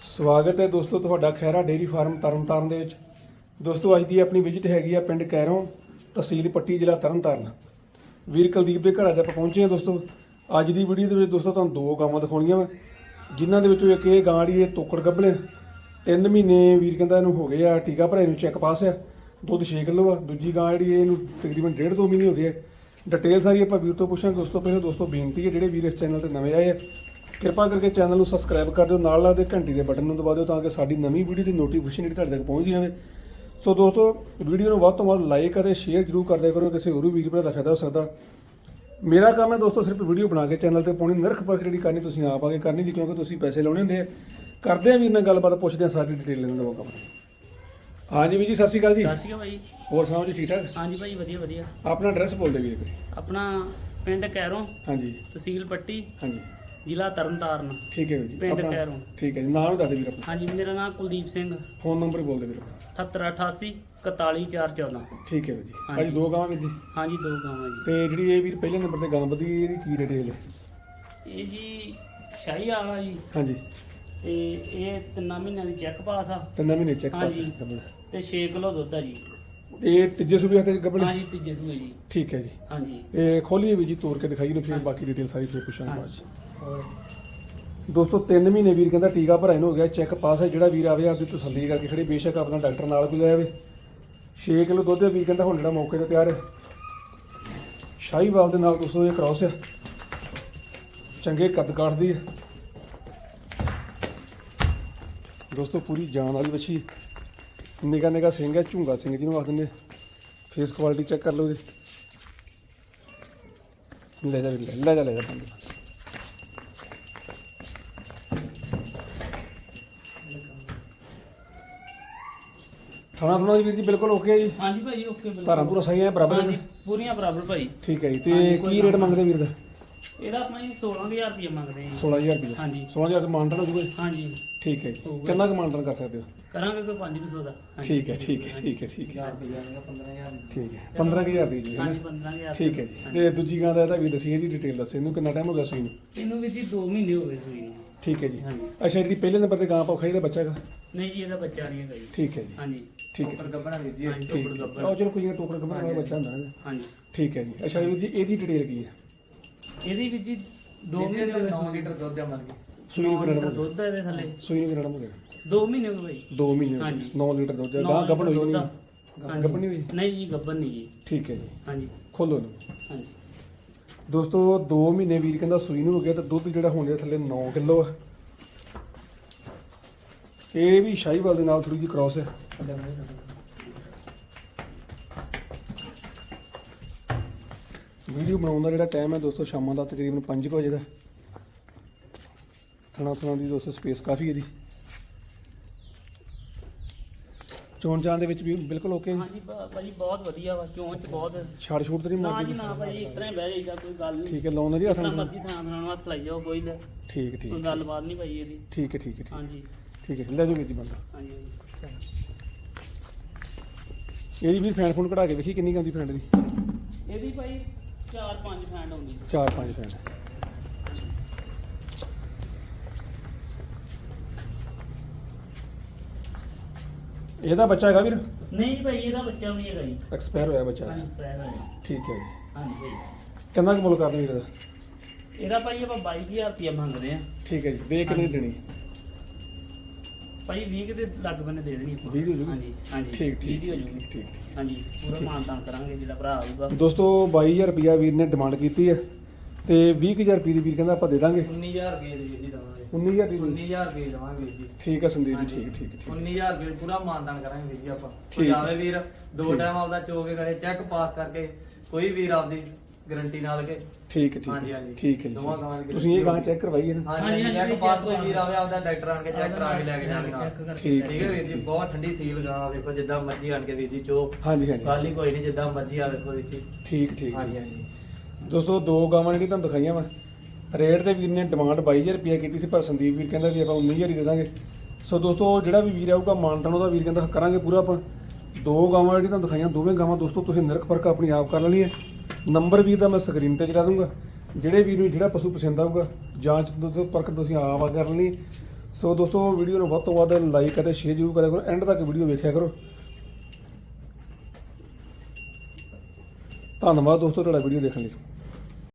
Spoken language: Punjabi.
ਸਵਾਗਤ ਹੈ ਦੋਸਤੋ ਤੁਹਾਡਾ ਖੈਰਾ ਡੇਰੀ ਫਾਰਮ ਤਰਨਤਾਰਨ ਦੇ ਵਿੱਚ। ਦੋਸਤੋ ਅੱਜ ਦੀ ਆਪਣੀ ਵਿਜ਼ਿਟ ਹੈਗੀ ਆ ਪਿੰਡ ਕੈਰੋਂ, ਤਹਿਸੀਲ ਪੱਟੀ, ਜ਼ਿਲ੍ਹਾ ਤਰਨਤਾਰਨ। ਵੀਰ ਕੁਲਦੀਪ ਦੇ ਘਰ ਅੱਜ ਆਪਾਂ ਪਹੁੰਚੇ ਹਾਂ ਦੋਸਤੋ। ਅੱਜ ਦੀ ਵੀਡੀਓ ਦੇ ਵਿੱਚ ਦੋਸਤੋ ਤੁਹਾਨੂੰ ਦੋ ਗਾਵਾਂ ਦਿਖਾਉਣੀਆਂ ਵਾ, ਜਿਨ੍ਹਾਂ ਦੇ ਵਿੱਚੋਂ ਇੱਕ ਇਹ ਗਾਂ ਜਿਹੜੀ ਇਹ ਤੋਕੜ ਗੱਭਲੇ। ਤਿੰਨ ਮਹੀਨੇ ਵੀਰ ਕਹਿੰਦਾ ਇਹਨੂੰ ਹੋ ਗਏ ਆ, ਟੀਕਾ ਭਰਾਏ ਨੂੰ ਚੈੱਕ ਪਾਸ ਆ। ਦੁੱਧ 6 ਕਿਲੋ ਆ, ਦੂਜੀ ਗਾਂ ਜਿਹੜੀ ਇਹ ਇਹਨੂੰ ਤਕਰੀਬਨ ਡੇਢ ਦੋ ਮਹੀਨੇ ਹੋ ਗਏ ਆ। ਡਿਟੇਲ ਸਾਰੀ ਆਪਾਂ ਵੀਰ ਤੋਂ ਪੁੱਛਾਂਗੇ। ਉਸ ਤੋਂ ਪਹਿਲਾਂ ਦੋਸਤੋ ਬੇਨਤੀ ਹੈ, ਜਿਹੜੇ ਵੀਰ ਇਸ ਚੈਨਲ ਤੇ ਨਵੇਂ ਆਏ ਆ ਕਿਰਪਾ ਕਰਕੇ ਚੈਨਲ ਨੂੰ ਸਬਸਕ੍ਰਾਈਬ ਕਰ ਦਿਓ ਨਾਲ ਨਾਲ ਦੇ ਘੰਟੀ ਦੇ ਬਟਨ ਨੂੰ ਦਬਾ ਦਿਓ ਤਾਂ ਕਿ ਸਾਡੀ ਨਵੀਂ ਵੀਡੀਓ ਦੀ ਨੋਟੀਫਿਕੇਸ਼ਨ ਜਿਹੜੀ ਤੁਹਾਡੇ ਤੱਕ ਪਹੁੰਚਦੀ ਰਹੇ ਸੋ ਦੋਸਤੋ ਵੀਡੀਓ ਨੂੰ ਵੱਧ ਤੋਂ ਵੱਧ ਲਾਈਕ ਅਤੇ ਸ਼ੇਅਰ ਜਰੂਰ ਕਰ ਦਿਆ ਕਰੋ ਕਿਸੇ ਹੋਰ ਵੀ ਵੀਰ ਭਰਾ ਦਾ ਫਾਇਦਾ ਹੋ ਸਕਦਾ। ਮੇਰਾ ਕੰਮ ਹੈ ਦੋਸਤੋ ਸਿਰਫ ਵੀਡੀਓ ਬਣਾ ਕੇ ਚੈਨਲ ਤੇ ਪਾਉਣੀ ਨਰਖ ਪਰਖ ਜਿਹੜੀ ਕਰਨੀ ਤੁਸੀਂ ਆਪ ਆ ਕੇ ਕਰਨੀ ਜੀ ਕਿਉਂਕਿ ਤੁਸੀਂ ਪੈਸੇ ਲਾਉਣੇ ਹੁੰਦੇ ਆ। ਕਰਦੇ ਆ ਵੀਰ ਨਾਲ ਗੱਲਬਾਤ ਪੁੱਛਦੇ ਆ ਸਾਰੀ ਡਿਟੇਲ ਲੈਣ ਦਾ ਕੰਮ ਹਾਂਜੀ ਵੀਰ ਜੀ ਸਤਿ ਸ਼੍ਰੀ ਅਕਾਲ ਜੀ। ਸਤਿ ਸ਼੍ਰੀ ਅਕਾਲ ਭਾਈ ਹੋਰ ਸੁਣਾਓ ਜੀ ਠੀਕ ਠਾਕ? ਹਾਂਜੀ ਭਾਈ ਵਧੀਆ ਵਧੀਆ। ਆਪਣਾ ਐਡਰੈਸ ਬੋਲਦੇ ਵੀਰ ਕੋਈ ਆਪਣਾ ਪਿੰਡ ਕੈਰੋਂ ਹਾਂਜੀ। ਤਹਿਸੀਲ ਪੱਟੀ। ਹਾਂਜੀ। ਜ਼ਿਲ੍ਹਾ ਤਰਨਤਾਰਨ ਠੀਕ ਹੈ ਵੀਰ ਜੀ ਪਿੰਡ ਆਪਣਾ- ਕੈਰੋਂ। ਠੀਕ ਹੈ ਜੀ ਨਾਮ ਵੀ ਦੱਸ ਦਿਓ ਵੀਰ ਆਪਣਾ। ਹਾਂਜੀ ਮੇਰਾ ਨਾਮ ਕੁਲਦੀਪ ਸਿੰਘ। ਫੋਨ ਨੰਬਰ ਬੋਲ ਦਿਓ ਵੀਰ 7888 41414 ਠੀਕ ਹੈ ਵੀਰ ਜੀ। ਹਾਂਜੀ। ਅੱਜ ਦੋ ਗਾਵਾਂ ਵੀਰ ਜੀ? ਹਾਂਜੀ ਦੋ ਗਾਵਾਂ ਜੀ। ਤੇ ਜਿਹੜੀ ਇਹ ਵੀਰ ਪਹਿਲੇ ਨੰਬਰ ਤੇ ਗਾਂ ਵਧੀ ਇਹਦੀ ਕੀ ਡਿਟੇਲ ਹੈ ਇਹ? ਜੀ ਸ਼ਾਹੀ ਵਾਲਾ ਜੀ। ਹਾਂਜੀ। ਤੇ ਇਹ ਤਿੰਨਾਂ ਮਹੀਨਿਆਂ ਦੀ ਚੈੱਕ ਪਾਸ ਆ। ਤਿੰਨ ਮਹੀਨੇ ਚੈੱਕ ਪਾਸ ਹਾਂਜੀ। ਤੇ 6 ਕਿਲੋ ਦੁੱਧ ਆ ਜੀ। ਇਹ ਤੀਜੇ ਸੂਬੇ ਹੱਥੇ ਗੱਬੜ ਹਾਂਜੀ ਤੀਜੇ ਸੂਏ ਜੀ। ਠੀਕ ਹੈ ਜੀ। ਹਾਂਜੀ। ਇਹ ਖੋਲੀਏ ਵੀ ਜੀ ਤੋੜ ਕੇ ਦਿਖਾਈਏ ਨੂੰ ਫਿਰ ਬਾਕੀ ਡਿਟੇਲ ਸਾਰੀ ਫਿਰ ਪੁੱਛਾਂਗੇ ਬਾਅਦ ਚ। ਦੋਸਤੋ 3 ਮਹੀਨੇ ਵੀਰ ਕਹਿੰਦਾ ਟੀਕਾ ਭਰਾਇਨ ਹੋ ਗਿਆ ਚੈੱਕ ਪਾਸ ਹੈ, ਜਿਹੜਾ ਵੀਰ ਆਵੇ ਆਪਦੀ ਤਸੱਲੀ ਕਰਕੇ ਖੜੇ, ਬੇਸ਼ੱਕ ਆਪਣਾ ਡਾਕਟਰ ਨਾਲ ਵੀ ਲੈ ਆਵੇ। 6 ਕਿਲੋ ਦੁੱਧ ਹੈ, ਵੀਰ ਕਹਿੰਦਾ ਹੁਣ ਜਿਹੜਾ ਮੌਕੇ ਤੇ ਤਿਆਰ ਹੈ। ਸ਼ਾਹੀਵਾਲ ਦੇ ਨਾਲ ਦੋਸਤੋ ਇਹ ਕ੍ਰਾਸ ਹੈ। ਚੰਗੇ ਕੱਦ ਕਾਠਦੀ ਹੈ। ਦੋਸਤੋ, ਪੂਰੀ ਜਾਨ ਵਾਲੀ ਵੱਛੀ। ਨਿਗਾ ਨਿਗਾ ਸਿੰਘ ਹੈ, ਝੁੰਗਾ ਸਿੰਘ ਜਿਹਨੂੰ ਆਖਦੇ ਨੇ। ਫੇਸ ਕੁਆਲਿਟੀ ਚੈੱਕ ਕਰ ਲਓ ਇਹਦੀ। ਲੈ ਜਾ ਲੈ ਲੈ ਜਾ ਲੈ ਜਾ। ਥਾਣਾ ਥੋੜਾ ਵੀਰ ਜੀ ਬਿਲਕੁਲ ਓਕੇ ਹੈ ਜੀ? ਹਾਂਜੀ ਭਾਈ ਓਕੇ ਬਿਲਕੁਲ। ਧਾਰਾਂ ਪੂਰਾ ਸਹੀ ਹੈ ਬਰਾਬਰ ਹੈ ਹਾਂਜੀ? ਪੂਰੀਆਂ ਬਰਾਬਰ ਭਾਈ। ਠੀਕ ਹੈ ਜੀ ਹਾਂਜੀ, ਤੇ ਕੋਈ ਕੀ ਰੇਟ ਮੰਗਦੇ ਵੀਰ ਦਾ? ਇਹਦਾ ਆਪਾਂ ਜੀ 16000 ਰੁਪਏ ਮੰਗਦੇ ਹਾਂ ਜੀ। 16000 ਰੁਪਏ ਹਾਂਜੀ। 16000 ਦਾ ਮਾਨਟਨ ਹੋ ਜੂਗਾ ਜੀ? ਹਾਂਜੀ। ਠੀਕ ਹੈ ਜੀ। ਹੋਊਗਾ। ਕਿੰਨਾ ਕੁ ਮਾਨਟਨ ਕਰ ਸਕਦੇ ਹੋ? ਕਰਾਂਗੇ ਕੋਈ 500 ਦਾ। ਹਾਂਜੀ। ਠੀਕ ਹੈ ਠੀਕ ਹੈ ਠੀਕ ਹੈ ਠੀਕ ਹੈ। 15000 ਠੀਕ ਹੈ। 15000 ਦੀ ਜੀ ਹੈ ਹਾਂਜੀ ਨਾ 15000 ਠੀਕ ਹੈ ਜੀ। ਤੇ ਦੂਜੀ ਗਾਂ ਦਾ ਇਹਦਾ ਵੀ ਦੱਸੀ ਇਹਦੀ ਡਿਟੇਲ ਦੱਸੇ। ਇਹਨੂੰ ਕਿੰਨਾ ਟਾਈਮ ਹੋ ਗਿਆ ਸੂਈ ਨੂੰ ਇਹਨੂੰ ਵੀ ਜੀ 2 ਮਹੀਨੇ ਹੋ ਗਏ ਸੂਈ ਨੂੰ ਠੀਕ ਹੈ ਜੀ। ਹਾਂਜੀ। ਅੱਛਾ ਜਿਹੜੀ ਪਹਿਲੇ ਨੰਬਰ ਤੇ ਗਾਂ ਪਾਉ ਖੜੀ ਦਾ ਬੱਚਾ ਹੈਗਾ? ਨਹੀਂ ਜੀ ਇਹਦਾ ਬੱਚਾ ਨਹੀਂ ਹੈਗਾ ਜੀ। ਠੀਕ ਹੈ ਜੀ। ਹਾਂਜੀ। ਠੀਕ ਹੈ। ਗੱਬਣਾ ਵੀ ਜੀ ਠੀਕ ਟੋਪੜ ਹੈ ਗੱਬਣਾ। ਉਹ ਚਲੋ ਕੋਈ ਨਾ ਟੋਕਰ ਕਮਰ ਵਾਲਾ ਬੱਚਾ ਹੁੰਦਾ ਨਾ ਹਾਂਜੀ। ਠੀਕ ਹੈ ਜੀ। ਅੱਛਾ ਵੀਰ ਜੀ ਇਹਦੀ ਡਿਟੇਲ ਕੀ ਹੈ? ਇਹਦੀ ਵੀ ਜੀ 2 ਮਹੀਨੇ ਹੋ ਗਏ 9 ਲੀਟਰ ਦੁੱਧ ਦੇਵਾਂਗੇ ਸੂਈ ਨੂੰ ਕਿੰਨਾ ਟਾਈਮ ਹੋ ਦੁੱਧ ਹੈ ਇਹਦੇ ਥੱਲੇ। ਸੂਈ ਨੂੰ ਕਿੰਨਾ ਟਾਈਮ ਹੋ ਗਿਆ 2 ਮਹੀਨੇ ਹੋ ਗਏ। ਜੀ 2 ਮਹੀਨੇ ਹਾਂਜੀ। 9 ਲੀਟਰ ਦੁੱਧ ਹੈ ਨੌਂ ਗਾਂ ਗੱਭਣ ਹੋਈ ਨਹੀਂ ਆ। ਗੱਭਣ ਨਹੀਂ ਹੋਈ? ਨਹੀਂ ਜੀ ਗੱਬਨ ਨਹੀਂ ਜੀ। ਠੀਕ ਹੈ ਜੀ। ਹਾਂਜੀ। ਖੋਲੋ ਲਓ ਹਾਂਜੀ। ਦੋਸਤੋ 2 ਮਹੀਨੇ ਵੀਰ ਕਹਿੰਦਾ ਸੂਈ ਨੂੰ ਹੋ ਗਿਆ ਤੇ ਦੁੱਧ ਜਿਹੜਾ ਹੋਣ ਦੇ ਥੱਲੇ 9 ਕਿਲੋ ਹੈ ਇਹ ਵੀ ਸ਼ਾਹੀਵਾਲ ਦੇ ਨਾਲ ਥੋੜੀ ਜਿਹੀ ਕ੍ਰਾਸ ਹੈ ਵੀਡੀਓ ਬਣਾਉਣ ਦਾ ਜਿਹੜਾ ਟਾਈਮ ਹੈ ਦੋਸਤੋ ਸ਼ਾਮਾਂ ਦਾ ਤਕਰੀਬਨ 5 ਵਜੇ ਦਾ। ਥਣਾ ਥਣਾ ਦੀ ਦੋਸਤੋ ਸਪੇਸ ਕਾਫੀ ਹੈ ਜੀ ਚੋਣ ਚਾਂ ਦੇ ਵਿੱਚ ਵੀ ਬਿਲਕੁਲ ਓਕੇ ਹਾਂਜੀ ਭਾ- ਭਾਜੀ ਬਹੁਤ ਵਧੀਆ ਵਾ ਚੋਂਚ ਬਹੁਤ। ਛਾੜ ਛੂੜ ਤੇ ਨਹੀਂ ਨਾ ਜੀ ਮਾਰਦੀ ਨਾ ਭਾਜੀ ਇਸ ਤਰ੍ਹਾਂ ਹੀ ਬਹਿ ਜਾਈਦਾ ਕੋਈ ਗੱਲ ਨਹੀਂ। ਠੀਕ ਹੈ ਲਾਉਂਦਾ ਜੀ ਤਰ੍ਹਾਂ ਆਸਨ ਮਰਜ਼ੀ ਥਾਂ ਥਾਂ ਹੱਥ ਲਾਈ ਜਾਓ ਕੋਈ ਲੈ- ਠੀਕ ਠੀਕ ਕੋਈ ਗੱਲਬਾਤ ਨਹੀਂ ਭਾਈ ਇਹਦੀ। ਠੀਕ ਹੈ ਠੀਕ ਹੈ ਠੀਕ ਹਾਂਜੀ। ਠੀਕ ਹੈ ਲੈ ਜਾਓ ਵੀਰ ਜੀ ਬੰਦਾ। ਹਾਂਜੀ ਹਾਂਜੀ। ਇਹਦੀ ਵੀ ਫੈਨ ਫੋਨ ਕਢਾ ਕੇ ਵੇਖੀ ਕਿੰਨੀ ਗਾਂਦੀ ਫੈਂਡ ਦੀ? ਇਹਦੀ ਭਾਈ 4-5 ਫੈਂਡ ਆਉਂਦੀ ਚਾਰ ਪੰਜ ਫੈਂਡ ਇਹਦਾ ਬੱਚਾ ਹੈਗਾ ਵੀਰ? ਨਹੀਂ ਭਾਈ ਇਹਦਾ ਬੱਚਾ ਵੀ ਨਹੀਂ ਹੈਗਾ ਜੀ। ਐਕਸਪਾਇਰ ਹੋਇਆ ਬੱਚਾ। ਹਾਂਜੀ ਸਪਰੈਡ ਹੈ ਠੀਕ ਹੈ ਜੀ। ਹਾਂਜੀ ਭਾਈ। ਕਿੰਨਾ ਕੁ ਮੁੱਲ ਕਰਦੇ ਵੀਰ ਇਹਦਾ? ਇਹਦਾ ਭਾਈ ਆਪਾਂ 22000 ਰੁਪਏ ਮੰਗਦੇ ਆ ਠੀਕ ਹੈ ਜੀ। ਦੇ ਕਿੰਨੇ ਦੇਣੀ। ਭਾਈ 20 ਦੇ ਲੱਗ ਬੰਨੇ ਦੇ ਦੇਣੀ ਆਪਾਂ। ਵੀਹ ਦੀ ਹੋ ਜੂਗੀ? ਹਾਂਜੀ ਹਾਂਜੀ। ਠੀਕ ਠੀਕ 20 ਦੀ ਹੋ ਜੂਗੀ। ਠੀਕ। ਹਾਂਜੀ ਪੂਰਾ ਮਾਨਤਾਨ ਕਰਾਂਗੇ ਜਿਹੜਾ ਭਰਾ ਆਊਗਾ। ਦੋਸਤੋ 22000 ਰੁਪਿਆ ਵੀਰ ਨੇ ਡਿਮਾਂਡ ਕੀਤੀ ਹੈ ਤੇ 20000 ਰੁਪਏ ਦੀ ਵੀਰ ਕਹਿੰਦਾ ਆਪਾਂ ਦੇ ਦਾਂਗੇ। 19000 ਰੁਪਏ ਦੀ ਵੀਰ ਜੀ ਦਵਾਂਗੇ। 19000 ਦੀ 19000 ਰੁਪਏ ਦਵਾਂਗੇ ਵੀਰ ਜੀ। ਠੀਕ ਹੈ ਸੰਦੀਪ ਜੀ ਹਾਂਜੀ। ਠੀਕ ਠੀਕ ਠੀਕ। 19000 ਰੁਪਏ ਪੂਰਾ ਮਾਨਦਾਨ ਕਰਾਂਗੇ ਵੀਰ ਜੀ ਆਪਾਂ। ਠੀਕ। ਕੋਈ ਆਵੇ ਵੀਰ ਦੋ ਠੀਕ। ਟਾਈਮ ਆਪਦਾ ਚੋ ਕੇ ਕਰੇ ਚੈੱਕ ਪਾਸ ਕਰਕੇ ਕੋਈ ਵੀਰ ਆਪਦੀ ਗਾਰੰਟੀ ਨਾਲ ਕੇ। ਠੀਕ ਹੈ, ਠੀਕ ਹਾਂਜੀ, ਹੈ ਹਾਂਜੀ। ਠੀਕ ਹੈ ਜੀ। ਦੋਵਾਂ ਗਾਵਾਂ ਦੀ ਤੁਸੀਂ ਇਹ ਗਾਂ ਚੈੱਕ ਕਰਵਾਈ ਹੈ ਨਾ? ਹਾਂਜੀ ਹਾਂਜੀ, ਚੈੱਕ ਪਾਸ ਕੋਈ ਵੀਰ ਆਵੇ ਆਪਦਾ ਡਾਕਟਰ ਆਣ ਕੇ ਚੈੱਕ ਕਰਾ ਕੇ ਲੈ ਕੇ ਨਾਲ। ਚੈੱਕ ਕਰਕੇ ਠੀਕ। ਠੀਕ ਹੈ ਵੀਰ ਜੀ ਬਹੁਤ ਠੰਡੀ ਸੀਲ ਗਾਂ ਵੇਖੋ ਜਿੱਦਾਂ ਮਰਜ਼ੀ ਆਣ ਕੇ ਵੀਰ ਜੀ ਚੋ। ਹਾਂਜੀ ਹਾਂਜੀ। ਖਾਲੀ ਕੋਈ ਨਹੀਂ ਜਿੱਦਾਂ ਮਰਜ਼ੀ ਆ ਵੇਖੋ ਵੀਰ ਜੀ। ਠੀਕ ਠੀਕ ਹਾਂਜੀ ਹਾਂਜੀ। ਦੋਸਤੋ ਦੋ ਗਾਵਾਂ ਜਿਹੜੀ ਤੁਹਾਨੂੰ ਦਿਖਾਈਆਂ ਵਾ। ਰੇਟ ਦੇ ਵੀਰ ਨੇ ਡਿਮਾਂਡ 22000 ਰੁਪਏ ਕੀਤੀ ਸੀ ਪਰ ਸੰਦੀਪ ਵੀਰ ਕਹਿੰਦਾ ਵੀ ਆਪਾਂ 19000 ਹੀ ਦੇ ਦਾਂਗੇ। ਸੋ ਦੋਸਤੋ ਜਿਹੜਾ ਵੀ ਵੀਰ ਆਊਗਾ ਮਾਨਟਨ ਉਹਦਾ ਵੀਰ ਕਹਿੰਦਾ ਕਰਾਂਗੇ ਪੂਰਾ ਆਪਾਂ। ਦੋ ਗਾਵਾਂ ਜਿਹੜੀ ਤੁਹਾਨੂੰ ਦਿਖਾਈਆਂ ਦੋਵੇਂ ਗਾਵਾਂ ਦੋਸਤੋ ਤੁਸੀਂ ਨਿਰਖ ਫ਼ਰਕ ਆਪਣੀ ਆਪ ਕਰ ਲੈਣੀ ਹੈ। ਨੰਬਰ ਵੀਰ ਦਾ ਮੈਂ ਸਕਰੀਨ ਤੇ ਚਲਾ ਦੂੰਗਾ। ਜਿਹੜੇ ਵੀਰ ਨੂੰ ਜਿਹੜਾ ਪਸ਼ੂ ਪਸੰਦ ਆਊਗਾ, ਜਾਂਚ ਦੁੱਧ ਪਰਖ ਤੁਸੀਂ ਆਪ ਆ ਕਰ ਲਈ ਸੋ ਦੋਸਤੋ ਵੀਡੀਓ ਨੂੰ ਵੱਧ ਤੋਂ ਵੱਧ ਲਾਈਕ ਅਤੇ ਸ਼ੇਅਰ ਜ਼ਰੂਰ ਕਰਿਆ ਕਰੋ। ਐਂਡ ਤੱਕ ਵੀਡੀਓ ਵੇਖਿਆ ਕਰੋ। ਧੰਨਵਾਦ ਦੋਸਤੋ ਤੁਹਾਡਾ ਵੀਡੀਓ ਦੇਖਣ ਲਈ।